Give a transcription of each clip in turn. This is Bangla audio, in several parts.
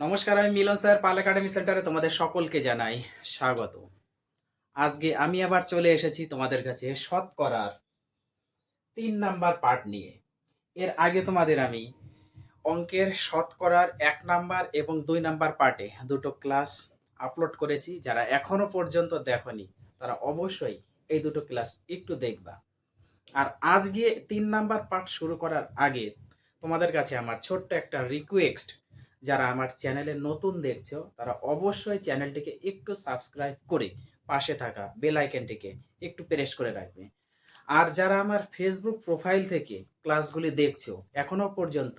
নমস্কার, আমি মিলন স্যার, পাল একাডেমি সেন্টারে তোমাদের সকলকে জানাই স্বাগত। আজকে আমি আবার চলে এসেছি তোমাদের কাছে শতকরার তিন নাম্বার পার্ট নিয়ে। এর আগে তোমাদের আমি অঙ্কের শতকরার এক নাম্বার এবং দুই নাম্বার পার্টে দুটো ক্লাস আপলোড করেছি। যারা এখনও পর্যন্ত দেখনি, তারা অবশ্যই এই দুটো ক্লাস একটু দেখবা। আর আজকে তিন নাম্বার পার্ট শুরু করার আগে তোমাদের কাছে আমার ছোট্ট একটা রিকোয়েস্ট যারা আমার চ্যানেলে নতুন দেখছ, তারা অবশ্যই চ্যানেলটিকে একটু সাবস্ক্রাইব করে পাশে থাকা বেল আইকনটিকে একটু প্রেস করে রাখবে। আর যারা আমার ফেসবুক প্রোফাইল থেকে ক্লাসগুলি দেখছ, এখনও পর্যন্ত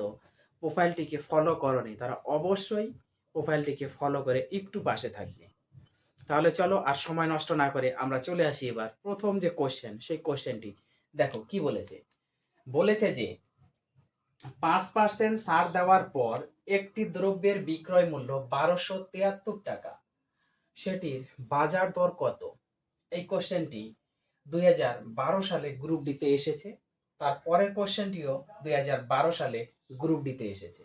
প্রোফাইলটিকে ফলো করনি, তারা অবশ্যই প্রোফাইলটিকে ফলো করে একটু পাশে থাকবে। তাহলে চলো আর সময় নষ্ট না করে আমরা চলে আসি এবার প্রথম যে কোশ্চেন সেই কোশ্চেনটি দেখো, কি বলেছে? বলেছে যে, পাঁচ পার্সেন্ট সার দেওয়ার পর একটি দ্রব্যের বিক্রয় মূল্য বারোশো তিয়াত্তর টাকা। সেটির বাজার দর কত? এই কোশ্চেনটি দুই হাজার বারো সালে গ্রুপ ডিতে এসেছে। তার পরের কোশ্চেনটিও দুই হাজার বারো সালে গ্রুপ ডিতে এসেছে।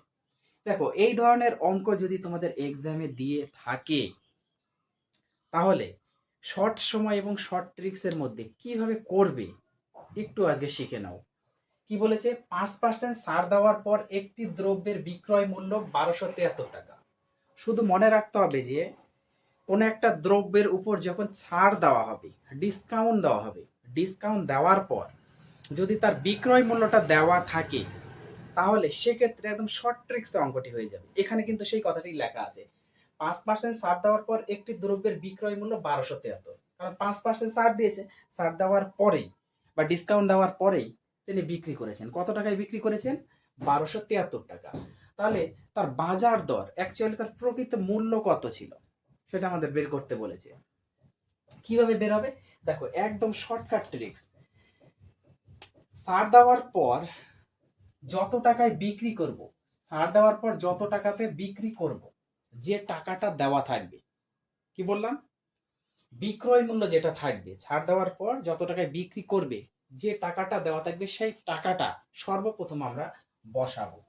দেখো, এই ধরনের অঙ্ক যদি তোমাদের এক্সামে দিয়ে থাকে, তাহলে শর্ট সময় এবং শর্ট ট্রিক্সের মধ্যে কীভাবে করবে? একটু আজকে শিখে নাও। কি বলেছে? পাঁচ পার্সেন্ট ছাড় দেওয়ার পর একটি দ্রব্যের বিক্রয় মূল্য বারোশো তিয়াত্তর টাকা। শুধু মনে রাখতে হবে যে, কোনো একটা দ্রব্যের উপর যখন ছাড় দেওয়া হবে ডিসকাউন্ট দেওয়া হবে ডিসকাউন্ট দেওয়ার পর যদি তার বিক্রয় মূল্যটা দেওয়া থাকে, তাহলে সেক্ষেত্রে একদম শর্ট ট্রিক্সে অঙ্কটি হয়ে যাবে। এখানে কিন্তু সেই কথাটি লেখা আছে। পাঁচ পার্সেন্ট ছাড় দেওয়ার পর একটি দ্রব্যের বিক্রয় মূল্য বারোশো তিয়াত্তর কারণ পাঁচ পার্সেন্ট ছাড় দিয়েছে। ছাড় দেওয়ার পরেই বা ডিসকাউন্ট দেওয়ার পরেই তিনি বিক্রি করেছেন। কত টাকায় বিক্রি করেছেন? বারোশো তিয়াত্তর টাকা। তাহলে তার বাজার দর অ্যাকচুয়ালি তার প্রকৃত মূল্য কত ছিল? সেটা আমাদের বের করতে বলেছে। কীভাবে বের হবে? দেখো, একদম শর্টকাট ট্রিক্স ছাড় দেওয়ার পর যত টাকায় বিক্রি করব, সার দেওয়ার পর যত টাকাতে বিক্রি করব, যে টাকাটা দেওয়া থাকবে, কি বললাম? বিক্রয় মূল্য যেটা থাকবে ছাড় দেওয়ার পর যত টাকায় বিক্রি করবে যে টাকাটা দেওয়া থাকবে সেই টাকাটা সর্বপ্রথম আমরা বসাবো।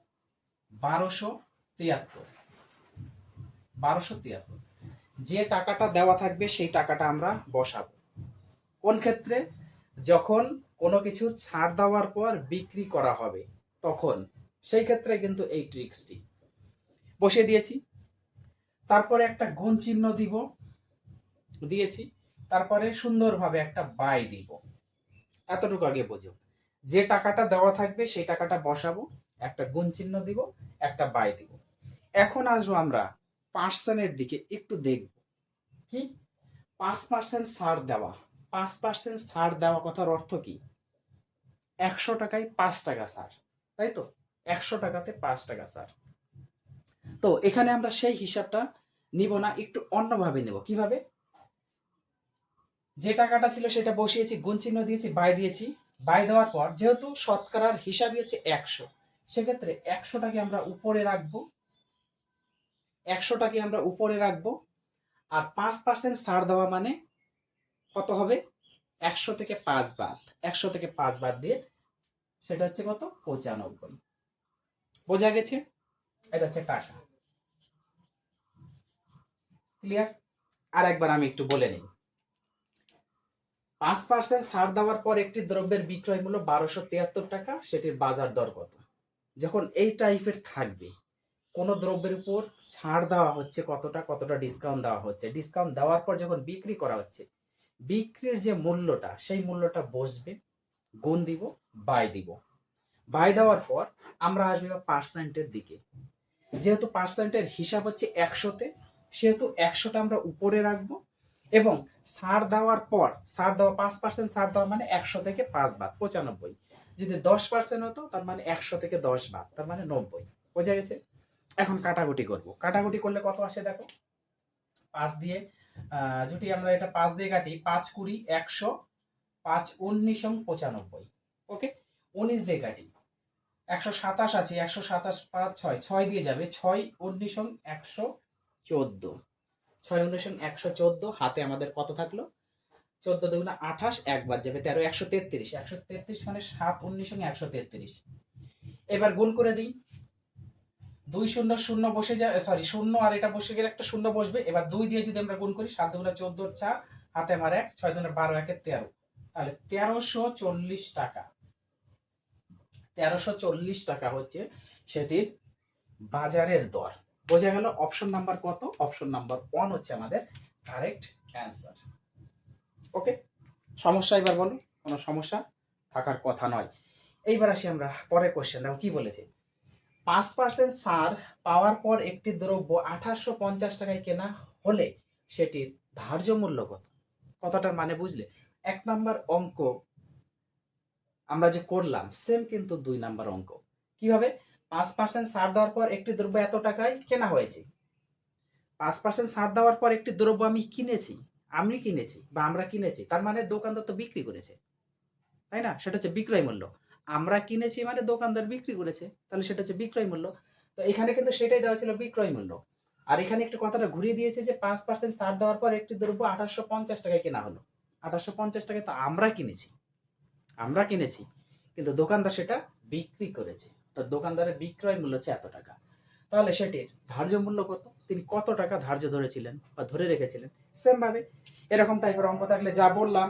বারোশো তিয়াত্তর। বারোশো তিয়াত্তর। যে টাকাটা দেওয়া থাকবে সেই টাকাটা আমরা বসাবো। কোন ক্ষেত্রে? যখন কোনো কিছু ছাড় দেওয়ার পর বিক্রি করা হবে, তখন। সেই ক্ষেত্রে কিন্তু এই ট্রিক্সটি। বসিয়ে দিয়েছি। তারপরে একটা গুণ চিহ্ন দিব। দিয়েছি। তারপরে সুন্দরভাবে একটা বাই দিব। এতটুকু আগে বোঝো। যে টাকাটা দেওয়া থাকবে, সেই টাকাটা বসাবো, একটা গুণ চিহ্ন দিব, একটা বাই দিব। এখন আসব আমরা পার্সেন্টের দিকে, একটু দেখব। কি? পাঁচ পার্সেন্ট ছাড় দেওয়া। পাঁচ পার্সেন্ট ছাড় দেওয়া কথার অর্থ কি? একশো টাকায় পাঁচ টাকা ছাড়, তাই তো? একশো টাকাতে পাঁচ টাকা ছাড়। তো এখানে আমরা সেই হিসাবটা নিব না, একটু অন্যভাবে নেব। কীভাবে? যে টাকাটা ছিল সেটা বসিয়েছি, গুণ চিহ্ন দিয়েছি বাই দিয়েছি। বাই দেওয়ার পর যেহেতু শতকরার হিসাবই হচ্ছে একশো, সেক্ষেত্রে একশোটাকে আমরা উপরে রাখব। একশোটাকে আমরা উপরে রাখব। আর পাঁচ পার্সেন্ট ছাড় দেওয়া মানে কত হবে? একশো থেকে পাঁচ বাদ। একশো থেকে পাঁচ বাদ দিয়ে সেটা হচ্ছে কত? পঁচানব্বই। বোঝা গেছে? এটা হচ্ছে টাকা। ক্লিয়ার আর একবার আমি একটু বলে নিই। পাঁচ পার্সেন্ট ছাড় দেওয়ার পর একটি দ্রব্যের বিক্রয় মূল্য বারোশো তিয়াত্তর টাকা, সেটির বাজার দর কত? যখন এই টাইপের থাকবে, কোনো দ্রব্যের উপর ছাড় দেওয়া হচ্ছে কতটা কতটা ডিসকাউন্ট দেওয়া হচ্ছে? ডিসকাউন্ট দেওয়ার পর যখন বিক্রি করা হচ্ছে, বিক্রির যে মূল্যটা, সেই মূল্যটা বসবে, গুণ দিব বাই দিব। বাই দেওয়ার পর আমরা আসবে পার্সেন্টের দিকে। যেহেতু পার্সেন্টের হিসাব হচ্ছে একশোতে, সেহেতু একশোটা আমরা উপরে রাখব এবং সার দেওয়ার পর, সার দেওয়া পাঁচ পার্সেন্ট সার দেওয়া মানে একশো থেকে পাঁচ বাদ পঁচানব্বই। যদি দশ পার্সেন্ট হতো, তার মানে একশো থেকে দশ বাদ তার মানে নব্বই। বোঝা গেছে? এখন কাটাকুটি করব। কাটাকুটি করলে কত আসে দেখো? পাঁচ দিয়ে যদি আমরা এটা পাঁচ দিয়ে কাটি, পাঁচ কুড়ি, একশো, পাঁচ উনিশ পঁচানব্বই। ওকে? উনিশ দিয়ে কাটি। একশো সাতাশ আছে, একশো সাতাশ পাঁচ ছয় ছয় দিয়ে যাবে, ছয়, উনিশ একশো চোদ্দ। ছয় উনিশ এবং একশো চোদ্দ, হাতে আমাদের কত থাকল? চোদ্দ দুগুণা আঠাশ একবার যাবে তেরো, একশো তেত্রিশ। একশো তেত্রিশ মানে সাত উনিশ এবং একশো তেত্রিশ। এবার গুণ করে দিই। দুই শূন্য শূন্য বসে যায় সরি শূন্য আর এটা বসে গেলে একটা শূন্য বসবে। এবার দুই দিয়ে যদি আমরা গুণ করি, সাত দুগুণা চোদ্দ চার, হাতে আমার এক, ছয় দুগুণা বারো, একে তেরো। তাহলে তেরোশো চল্লিশ টাকা। তেরোশো চল্লিশ টাকা হচ্ছে সেটির বাজারের দর। বোঝা গেল অপশন নাম্বার কত? অপশন নাম্বার ওয়ান হচ্ছে আমাদের কারেক্ট অ্যান্সার ওকে সমস্যা এবার বলো, কোনো সমস্যা? থাকার কথা নয়। এইবার আসি আমরা পরের কোশ্চেন দেখো কি বলেছে? পাঁচ পার্সেন্ট সার পাওয়ার পর একটি দ্রব্য আঠাশশো পঞ্চাশ টাকায় কেনা হলে সেটির ধার্য মূল্য কত? কতটার মানে বুঝলে? এক নাম্বার অঙ্ক আমরা যে করলাম সেম কিন্তু দুই নাম্বার অঙ্ক। কীভাবে? পাঁচ পার্সেন্ট ছাড় দেওয়ার পর একটি দ্রব্য এত টাকায় কেনা হয়েছে। পাঁচ পার্সেন্ট ছাড় দেওয়ার পর একটি দ্রব্য আমি কিনেছি আমি কিনেছি বা আমরা কিনেছি, তার মানে দোকানদার তো বিক্রি করেছে। তাই না? সেটা হচ্ছে বিক্রয় মূল্য। আমরা কিনেছি মানে দোকানদার বিক্রি করেছে, তাহলে সেটা হচ্ছে বিক্রয় মূল্য। তো এখানে কিন্তু সেটাই দেওয়া ছিল বিক্রয় মূল্য। আর এখানে একটু কথাটা ঘুরিয়ে দিয়েছে যে পাঁচ পার্সেন্ট ছাড় দেওয়ার পর একটি দ্রব্য আঠাশশো পঞ্চাশ টাকায় কেনা হলো। আঠাশশো পঞ্চাশ টাকায় তো আমরা কিনেছি আমরা কিনেছি, কিন্তু দোকানদার সেটা বিক্রি করেছে। তো দোকানদারের বিক্রয় মূল্য হচ্ছে এত টাকা। তাহলে সেটির ধার্য মূল্য কত? তিনি কত টাকা ধার্য ধরেছিলেন বা ধরে রেখেছিলেন? সেম ভাবে এরকম টাইপের অঙ্ক থাকলে যা বললাম,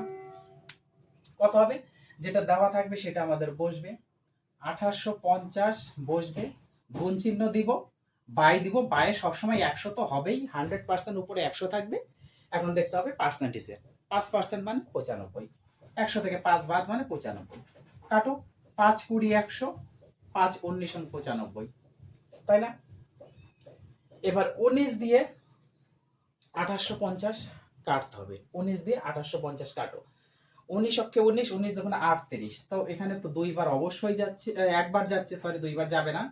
কত হবে? যেটা দেওয়া থাকবে সেটা আমাদের বসবে। আঠাশশো পঞ্চাশ বসবে। গুণ চিহ্ন দিব, বাই দিব, বায়ে সবসময় একশো তো হবেই। হান্ড্রেড পার্সেন্ট উপরে একশো থাকবে। এখন দেখতে হবে পার্সেন্টেজে পাঁচ পার্সেন্ট মানে পঁচানব্বই। একশো থেকে পাঁচ বাদ মানে পঁচানব্বই। কাটো, পাঁচ কুড়ি একশো পাঁচ, উনিশ পঁচানব্বই। তাই না? এবার উনিশ দিয়ে আঠাশশো পঞ্চাশ কাটতে হবে। উনিশ দিয়ে আঠাশশো পঞ্চাশ কাটো। উনিশ অক্ষে উনিশ উনিশ দেখুন আটত্রিশ তো এখানে তো দুইবার অবশ্যই যাচ্ছে একবার যাচ্ছে সরি দুইবার যাবে না।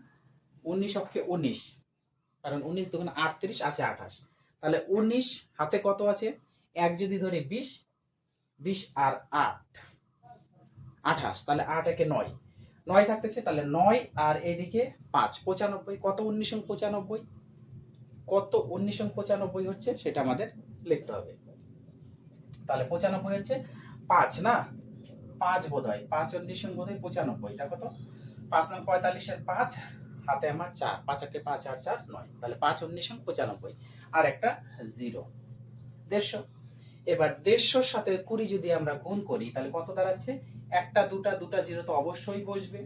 উনিশ অক্ষে উনিশ, কারণ উনিশ দেখুন আটত্রিশ আছে আঠাশ। তাহলে উনিশ হাতে কত আছে? এক যদি ধরি বিশ বিশ আর আট, আঠাশ। তাহলে আট একে নয়। নয় থাকতেছে, তাহলে নয়, আর এদিকে পাঁচ, পঁচানব্বই, কত উনিশ পঁচানব্বই? কত উনিশ পঁচানব্বই হচ্ছে সেটা আমাদের লিখতে হবে। তাহলে পঁচানব্বই হচ্ছে পাঁচ, না? পাঁচ বোধ হয় পাঁচ উনিশ বোধ হয় পঁচানব্বই, এটা কত? পাঁচ নয় পঁয়তাল্লিশের পাঁচ, হাতে আমার চার, পাঁচ একে পাঁচ আর চার, নয়। তাহলে পাঁচ উনিশ পঁচানব্বই, আর একটা জিরো। দেড়শো। এবার দেড়শোর সাথে কুড়ি যদি আমরা গুণ করি, তাহলে কত দাঁড়াচ্ছে? একটা, দুটা দুটা জিরো তো অবশ্যই বসবে।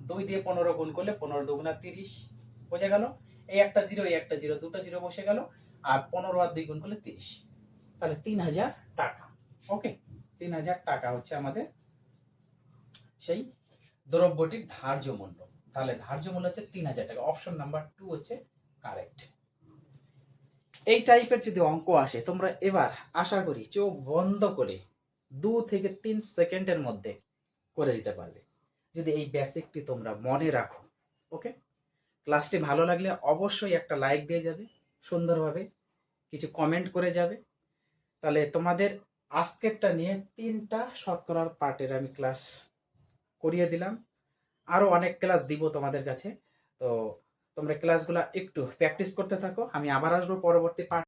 দুই দিয়ে পনেরো গুণ করলে পনেরো দুগুণা তিরিশ বোঝা গেল। এই একটা জিরো, এই একটা জিরো, দুটো জিরো বসে গেল। আর পনেরো আর দুই গুণ করলে তিরিশ। তাহলে তিন হাজার টাকা। ওকে, তিন হাজার টাকা হচ্ছে আমাদের সেই দ্রব্যটির ধার্য মূল্য। তাহলে ধার্য মূল্য হচ্ছে তিন হাজার টাকা। অপশন নাম্বার টু হচ্ছে কারেক্ট। এই টাইপের যদি অঙ্ক আসে, তোমরা এবার আশা করি চোখ বন্ধ করে দু থেকে তিন সেকেন্ডের মধ্যে করে দিতে পারবে যদি এই বেসিকটি তোমরা মনে রাখো ওকে ক্লাসটি ভালো লাগলে অবশ্যই একটা লাইক দিয়ে যাবে, সুন্দরভাবে কিছু কমেন্ট করে যাবে। তাহলে তোমাদের আজকেরটা নিয়ে তিনটা শতকরার পার্টের আমি ক্লাস করিয়ে দিলাম। আরও অনেক ক্লাস দিব তোমাদের কাছে। তো তোমরা ক্লাসগুলো একটু প্র্যাকটিস করতে থাকো। আমি আবার আসব পরবর্তী পার্ট